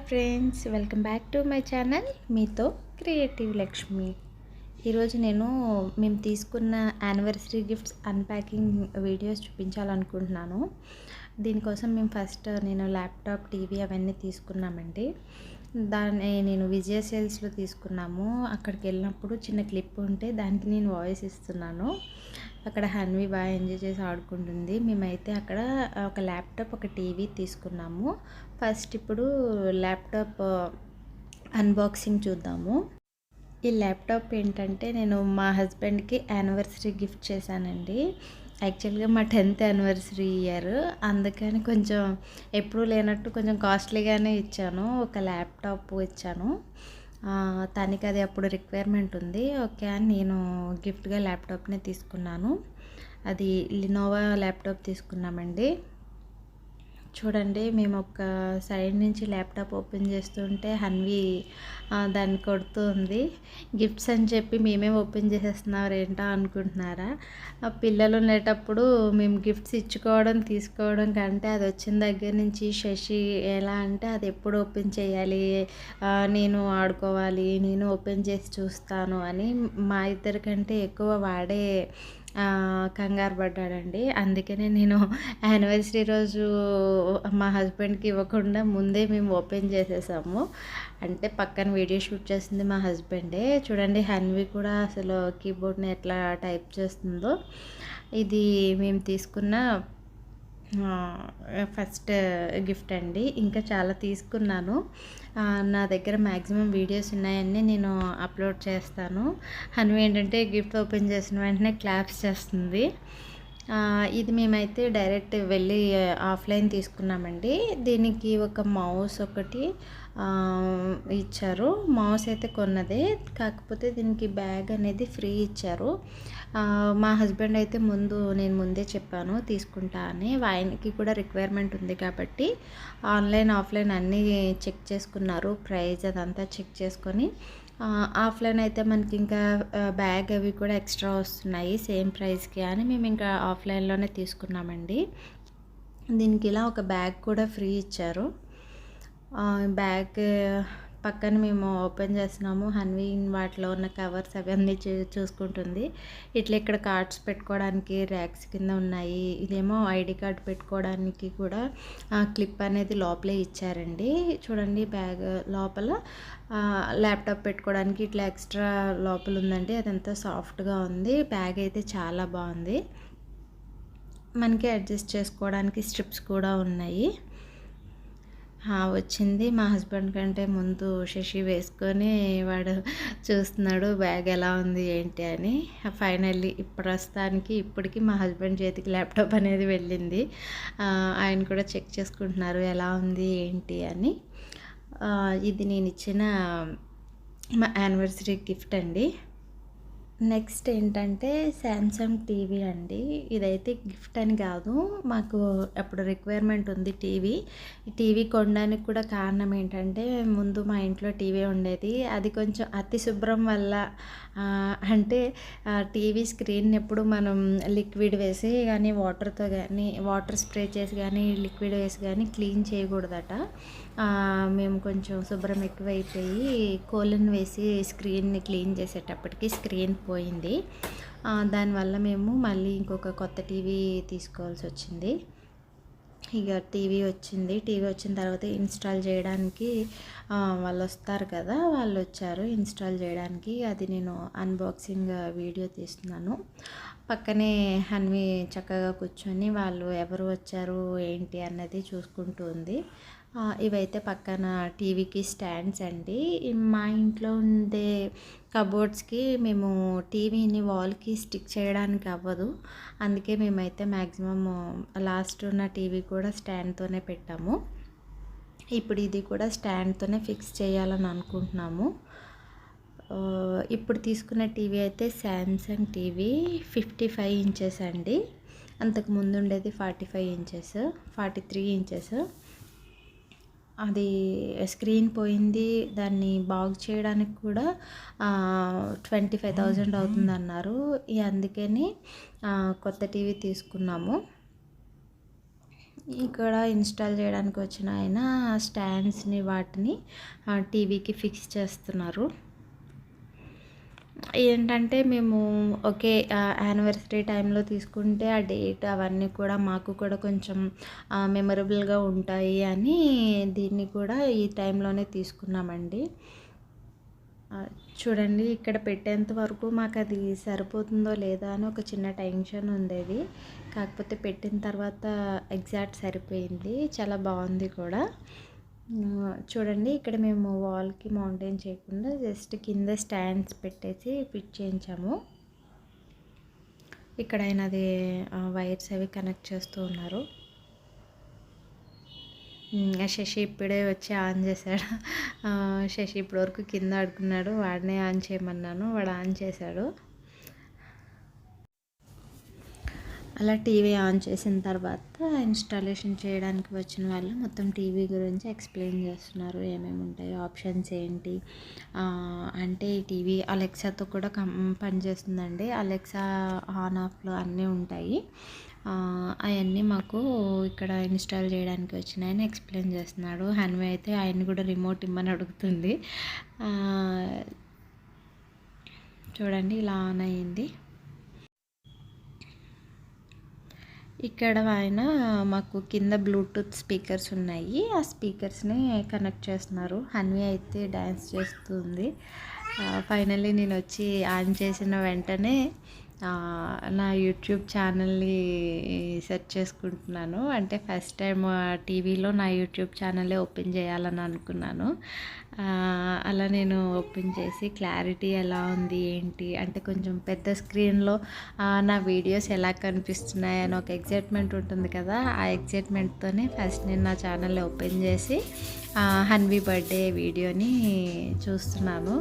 Hi friends welcome back to my channel. మీతో creative Lakshmi. ఈరోజు నేను మేము తీసుకున్న యానివర్సరీ గిఫ్ట్స్ అన్ప్యాకింగ్ వీడియోస్ చూపించాలనుకుంటున్నాను. దీనికోసం మేము ఫస్ట్ నేను ల్యాప్టాప్ టీవీ అవన్నీ తీసుకున్నామండి. దాన్ని నేను విజయ సేల్స్లో తీసుకున్నాము. అక్కడికి వెళ్ళినప్పుడు చిన్న క్లిప్ ఉంటే దానికి నేను వాయిస్ ఇస్తున్నాను. అక్కడ హన్వి బాగా ఎంజాయ్ చేసి ఆడుకుంటుంది. మేమైతే అక్కడ ఒక ల్యాప్టాప్ ఒక టీవీ తీసుకున్నాము. ఫస్ట్ ఇప్పుడు ల్యాప్టాప్ అన్బాక్సింగ్ చూద్దాము. ఈ ల్యాప్టాప్ ఏంటంటే నేను మా హస్బెండ్కి యానివర్సరీ గిఫ్ట్ చేశానండి. యాక్చువల్గా మా టెన్త్ యానివర్సరీ ఇయర్ అందుకని కొంచెం ఎప్పుడూ లేనట్టు కొంచెం కాస్ట్లీగానే ఇచ్చాను. ఒక ల్యాప్టాప్ ఇచ్చాను. తనకి అది అప్పుడు రిక్వైర్మెంట్ ఉంది. ఓకే అని నేను గిఫ్ట్గా ల్యాప్టాప్నే తీసుకున్నాను. అది లినోవా ల్యాప్టాప్ తీసుకున్నామండి. చూడండి మేము ఒక సైడ్ నుంచి ల్యాప్టాప్ ఓపెన్ చేస్తుంటే హన్వి దాన్ని కొడుతుంది. గిఫ్ట్స్ అని చెప్పి మేమే ఓపెన్ చేసేస్తున్నారు ఏంటో అనుకుంటున్నారా? పిల్లలు ఉండేటప్పుడు మేము గిఫ్ట్స్ ఇచ్చుకోవడం తీసుకోవడం కంటే అది వచ్చిన దగ్గర నుంచి శశి ఎలా అంటే అది ఎప్పుడు ఓపెన్ చేయాలి నేను ఆడుకోవాలి నేను ఓపెన్ చేసి చూస్తాను అని మా ఇద్దరికంటే ఎక్కువ వాడే కంగారు పడ్డాడండి. అందుకనే నేను యానివర్సరీ రోజు మా హస్బెండ్కి ఇవ్వకుండా ముందే మేము ఓపెన్ చేసేసాము. అంటే పక్కన వీడియో షూట్ చేసింది మా హస్బెండే. చూడండి హన్వి కూడా అసలు కీబోర్డ్ని ఎట్లా టైప్ చేస్తుందో. ఇది మేము తీసుకున్న ఫస్ట్ గిఫ్ట్ అండి. ఇంకా చాలా తీసుకున్నాను. నా దగ్గర మ్యాక్సిమం వీడియోస్ ఉన్నాయన్నీ నేను అప్లోడ్ చేస్తాను. హను ఏంటంటే గిఫ్ట్ ఓపెన్ చేసిన వెంటనే క్లాప్స్ చేస్తుంది. ఇది మేమైతే డైరెక్ట్ వెళ్ళి ఆఫ్లైన్ తీసుకున్నామండి. దీనికి ఒక మౌస్ ఒకటి ఇచ్చారు. మౌస్ అయితే కొన్నదే. కాకపోతే దీనికి బ్యాగ్ అనేది ఫ్రీ ఇచ్చారు. మా హస్బెండ్ అయితే ముందు నేను ముందే చెప్పాను తీసుకుంటా అని. ఆయనకి కూడా రిక్వైర్మెంట్ ఉంది కాబట్టి ఆన్లైన్ ఆఫ్లైన్ అన్నీ చెక్ చేసుకున్నారు. ప్రైజ్ అదంతా చెక్ చేసుకొని ఆఫ్లైన్ అయితే మనకి ఇంకా బ్యాగ్ అవి కూడా ఎక్స్ట్రా వస్తున్నాయి సేమ్ ప్రైస్కి అని మేము ఇంకా ఆఫ్లైన్లోనే తీసుకున్నామండి. దీనికి ఇలా ఒక బ్యాగ్ కూడా ఫ్రీ ఇచ్చారు. బ్యాగ్ పక్కన మేము ఓపెన్ చేస్తున్నాము. హన్వీన్ వాటిలో ఉన్న కవర్స్ అవన్నీ చూ చూసుకుంటుంది. ఇట్లా ఇక్కడ కార్డ్స్ పెట్టుకోవడానికి ర్యాక్స్ కింద ఉన్నాయి. ఇదేమో ఐడి కార్డ్ పెట్టుకోవడానికి కూడా క్లిప్ అనేది లోపలే ఇచ్చారండి. చూడండి బ్యాగ్ లోపల ల్యాప్టాప్ పెట్టుకోవడానికి ఇట్లా ఎక్స్ట్రా లోపల ఉందండి. అదంతా సాఫ్ట్గా ఉంది. బ్యాగ్ అయితే చాలా బాగుంది. మనకి అడ్జస్ట్ చేసుకోవడానికి స్ట్రిప్స్ కూడా ఉన్నాయి. వచ్చింది. మా హస్బెండ్ కంటే ముందు శశి వేసుకొని వాడు చూస్తున్నాడు బ్యాగ్ ఎలా ఉంది ఏంటి అని. ఫైనల్లీ ప్రస్తుతానికి ఇప్పటికి మా హస్బెండ్ చేతికి ల్యాప్టాప్ అనేది వెళ్ళింది. ఆయన కూడా చెక్ చేసుకుంటున్నారు ఎలా ఉంది ఏంటి అని. ఇది నేను ఇచ్చిన మా యానివర్సరీ గిఫ్ట్ అండి. నెక్స్ట్ ఏంటంటే శాంసంగ్ టీవీ అండి. ఇదైతే గిఫ్ట్ అని కాదు. మాకు అప్పుడు రిక్వైర్మెంట్ ఉంది టీవీ. ఈ టీవీ కొనడానికి కూడా కారణం ఏంటంటే ముందు మా ఇంట్లో టీవీ ఉండేది. అది కొంచెం అతి శుభ్రం వల్ల అంటే టీవీ స్క్రీన్ ఎప్పుడు మనం లిక్విడ్ వేసి కానీ వాటర్తో కానీ వాటర్ స్ప్రే చేసి కానీ లిక్విడ్ వేసి కానీ క్లీన్ చేయకూడదట. మేము కొంచెం శుభ్రం ఎక్కువైపోయి కోలన్ వేసి స్క్రీన్ని క్లీన్ చేసేటప్పటికి స్క్రీన్ పోయింది. దానివల్ల మేము మళ్ళీ ఇంకొక కొత్త టీవీ తీసుకోవాల్సి వచ్చింది. ఇక టీవీ వచ్చింది. టీవీ వచ్చిన తర్వాత ఇన్స్టాల్ చేయడానికి వాళ్ళు వస్తారు కదా వాళ్ళు వచ్చారు ఇన్స్టాల్ చేయడానికి. అది నేను అన్బాక్సింగ్ వీడియో తీస్తున్నాను. పక్కనే హన్వి చక్కగా కూర్చొని వాళ్ళు ఎవరు వచ్చారు ఏంటి అన్నది చూసుకుంటూ ఉంది. ఇవైతే పక్కన టీవీకి స్టాండ్స్ అండి. మా ఇంట్లో ఉండే కబోర్డ్స్కి మేము టీవీని వాల్కి స్టిక్ చేయడానికి అవ్వదు. అందుకే మేమైతే మ్యాక్సిమమ్ లాస్ట్ ఉన్న టీవీ కూడా స్టాండ్తోనే పెట్టాము. ఇప్పుడు ఇది కూడా స్టాండ్తోనే ఫిక్స్ చేయాలని అనుకుంటున్నాము. ఇప్పుడు తీసుకున్న టీవీ అయితే Samsung TV fifty five inches అండి. అంతకు ముందు ఉండేది forty five inches forty three inches. అది స్క్రీన్ పోయింది. దాన్ని బాగు చేయడానికి కూడా ట్వంటీ ఫైవ్ థౌజండ్ అవుతుంది అన్నారు అందుకని కొత్త టీవీ తీసుకున్నాము. ఇక్కడ ఇన్స్టాల్ చేయడానికి వచ్చిన ఆయన స్టాండ్స్ని వాటిని టీవీకి ఫిక్స్ చేస్తున్నారు. ఏంటంటే మేము ఒకే యానివర్సరీ టైంలో తీసుకుంటే ఆ డేట్ అవన్నీ కూడా మాకు కూడా కొంచెం మెమరబుల్గా ఉంటాయి అని దీన్ని కూడా ఈ టైంలోనే తీసుకున్నామండి. చూడండి ఇక్కడ పెట్టేంత వరకు మాకు అది సరిపోతుందో లేదా అని ఒక చిన్న టెన్షన్ ఉండేది. కాకపోతే పెట్టిన తర్వాత ఎగ్జాక్ట్ సరిపోయింది. చాలా బాగుంది కూడా. చూడండి ఇక్కడ మేము వాల్కి మౌంటైన్ చేయకుండా జస్ట్ కింద స్టాండ్స్ పెట్టేసి ఫిట్ చేయించాము. ఇక్కడ ఆయన అది వైర్స్ అవి కనెక్ట్ చేస్తూ ఉన్నారు. శశి ఇప్పుడే వచ్చి ఆన్ చేశాడు. శశి ఇప్పటివరకు కింద అడుగున్నాడు వాడినే ఆన్ చేయమన్నాను. వాడు ఆన్ చేశాడు. అలా టీవీ ఆన్ చేసిన తర్వాత ఇన్స్టాలేషన్ చేయడానికి వచ్చిన వాళ్ళు మొత్తం టీవీ గురించి ఎక్స్ప్లెయిన్ చేస్తున్నారు. ఏమేమి ఉంటాయి? ఆప్షన్స్ ఏంటి? అంటే ఈ టీవీ అలెక్సాతో కూడా కం పనిచేస్తుందండి. అలెక్సా ఆన్ ఆఫ్లో అన్నీ ఉంటాయి. అవన్నీ మాకు ఇక్కడ ఇన్స్టాల్ చేయడానికి వచ్చినాయని ఎక్స్ప్లెయిన్ చేస్తున్నాడు. హన్వే అయితే ఆయన కూడా రిమోట్ ఇమ్మని అడుగుతుంది. చూడండి ఇలా ఆన్ అయ్యింది ఇక్కడ ఆయన మాకు కింద బ్లూటూత్ స్పీకర్స్ ఉన్నాయి. ఆ స్పీకర్స్ని కనెక్ట్ చేస్తున్నారు. హన్వి అయితే డ్యాన్స్ చేస్తుంది. ఫైనల్లీ నేను వచ్చి ఆన్ చేసిన వెంటనే నా యూట్యూబ్ ఛానల్ని సెర్చ్ చేసుకుంటున్నాను. అంటే ఫస్ట్ టైం టీవీలో నా యూట్యూబ్ ఛానలే ఓపెన్ చేయాలని అనుకున్నాను. అలా నేను ఓపెన్ చేసి క్లారిటీ ఎలా ఉంది ఏంటి అంటే కొంచెం పెద్ద స్క్రీన్లో నా వీడియోస్ ఎలా కనిపిస్తున్నాయి అని ఒక ఎగ్జైట్మెంట్ ఉంటుంది కదా ఆ ఎగ్జైట్మెంట్తోనే ఫస్ట్ నేను నా ఛానల్ ఓపెన్ చేసి హన్వీ బర్త్డే వీడియోని చూస్తున్నాను.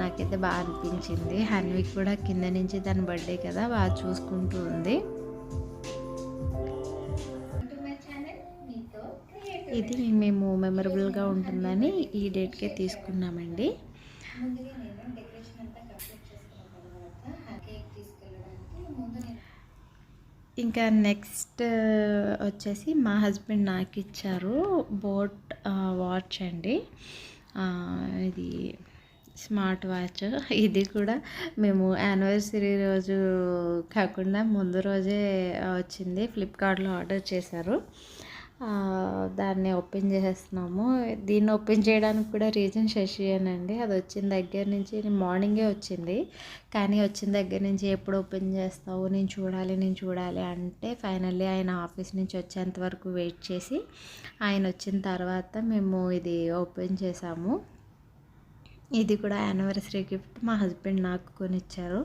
నాకైతే బాగా అనిపించింది. హన్వి కూడా కింద నుంచి తన బర్త్డే కదా బాగా చూసుకుంటూ ఉంది. ఇది మేము మెమరబుల్గా ఉంటుందని ఈ డేట్కే తీసుకున్నామండి. ఇంకా నెక్స్ట్ వచ్చేసి మా హస్బెండ్ నాకు ఇచ్చారు బోట్ వాచ్ అండి. ఇది స్మార్ట్ వాచ్. ఇది కూడా మేము యానివర్సరీ రోజు కాకుండా ముందు రోజే వచ్చింది. ఫ్లిప్కార్ట్లో ఆర్డర్ చేశారు. దాన్ని ఓపెన్ చేసేస్తున్నాము. దీన్ని ఓపెన్ చేయడానికి కూడా రీజన్ శశియేనండి అది వచ్చిన దగ్గర నుంచి మార్నింగే వచ్చింది. కానీ వచ్చిన దగ్గర నుంచి ఎప్పుడు ఓపెన్ చేస్తావు? నేను చూడాలి నేను చూడాలి అంటే ఫైనల్లీ ఆయన ఆఫీస్ నుంచి వచ్చేంత వరకు వెయిట్ చేసి ఆయన వచ్చిన తర్వాత మేము ఇది ఓపెన్ చేసాము. ఇది కూడా యానివర్సరీ గిఫ్ట్ మా హస్బెండ్ నాకు కొనిచ్చారు.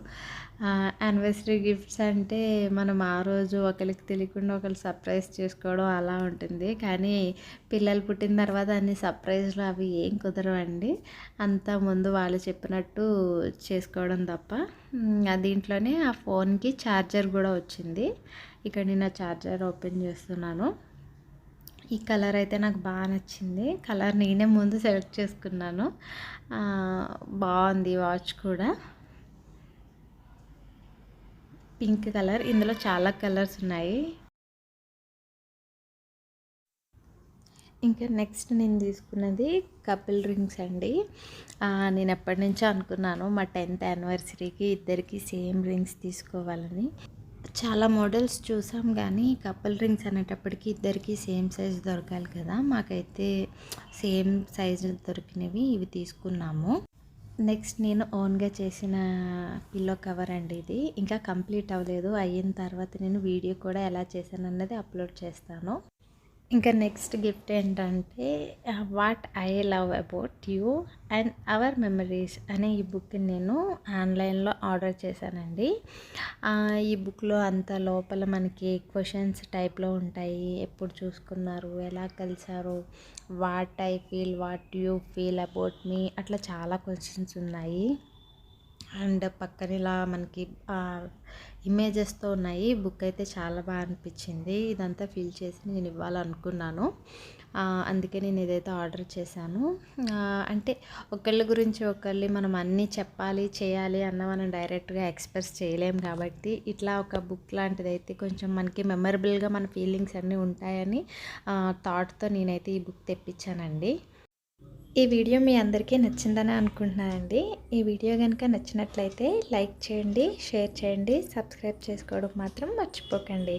యానివర్సరీ గిఫ్ట్స్ అంటే మనం ఆ రోజు ఒకరికి తెలియకుండా ఒకరు సర్ప్రైజ్ చేసుకోవడం అలా ఉంటుంది. కానీ పిల్లలు పుట్టిన తర్వాత అన్ని సర్ప్రైజ్లు అవి ఏం కుదరవండి అంత ముందు వాళ్ళు చెప్పినట్టు చేసుకోవడం తప్ప. దీంట్లోనే ఆ ఫోన్కి ఛార్జర్ కూడా వచ్చింది. ఇక్కడ నేను ఆ ఛార్జర్ ఓపెన్ చేస్తున్నాను. ఈ కలర్ అయితే నాకు బాగా నచ్చింది. కలర్ నేనే ముందు సెలెక్ట్ చేసుకున్నాను. బాగుంది వాచ్ కూడా. Pink colour. ఇందులో చాలా కలర్స్ ఉన్నాయి. ఇంకా నెక్స్ట్ నేను తీసుకున్నది కపిల్ రింగ్స్ అండి. నేను ఎప్పటి నుంచో అనుకున్నాను మా టెన్త్ యానివర్సరీకి ఇద్దరికి సేమ్ రింగ్స్ తీసుకోవాలని. చాలా మోడల్స్ చూసాం కానీ కపుల్ రింగ్స్ అనేటప్పటికి ఇద్దరికి సేమ్ సైజ్ దొరకాలి కదా. మాకైతే సేమ్ సైజు దొరికినవి ఇవి తీసుకున్నాము. నెక్స్ట్ నేను ఓన్గా చేసిన పిల్లో కవర్ అండి ఇది. ఇంకా కంప్లీట్ అవ్వలేదు. అయిన తర్వాత నేను వీడియో కూడా ఎలా చేశాను అన్నది అప్లోడ్ చేస్తాను. ఇంకా నెక్స్ట్ గిఫ్ట్ ఏంటంటే what I love about you and our memories అనే ఈ బుక్ నేను ఆన్లైన్లో ఆర్డర్ చేశానండి. Uh, ఈ బుక్లో అంత లోపల మనకి క్వశ్చన్స్ టైప్లో ఉంటాయి. ఎప్పుడు చూసుకున్నారు ఎలా కలిసారు what I feel what you feel about me అట్లా చాలా క్వశ్చన్స్ ఉన్నాయి. అండ్ పక్కన ఇలా మనకి uh, ఇమేజెస్తో ఉన్నాయి. బుక్ అయితే చాలా బాగా అనిపించింది ఇదంతా ఫిల్ చేసి నేను ఇవ్వాలనుకున్నాను. అందుకే నేను ఇదైతే ఆర్డర్ చేశాను అంటే ఒకళ్ళ గురించి ఒకళ్ళు మనం అన్నీ చెప్పాలి చేయాలి అన్న మనం డైరెక్ట్గా ఎక్స్ప్రెస్ చేయలేం కాబట్టి ఇట్లా ఒక బుక్ లాంటిది అయితే కొంచెం మనకి మెమరబుల్గా మన ఫీలింగ్స్ అన్నీ ఉంటాయని థాట్తో నేనైతే ఈ బుక్ తెప్పించానండి ఈ వీడియో మీ అందరికీ నచ్చిందని అనుకుంటున్నానండి. ఈ వీడియో కనుక నచ్చినట్లయితే లైక్ చేయండి షేర్ చేయండి సబ్స్క్రైబ్ చేసుకోవడం మాత్రం మర్చిపోకండి.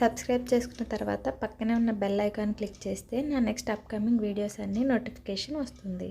సబ్స్క్రైబ్ చేసుకున్న తర్వాత పక్కనే ఉన్న బెల్ ఐకాన్ క్లిక్ చేస్తే నా నెక్స్ట్ అప్కమింగ్ వీడియోస్ అన్నీ నోటిఫికేషన్ వస్తుంది.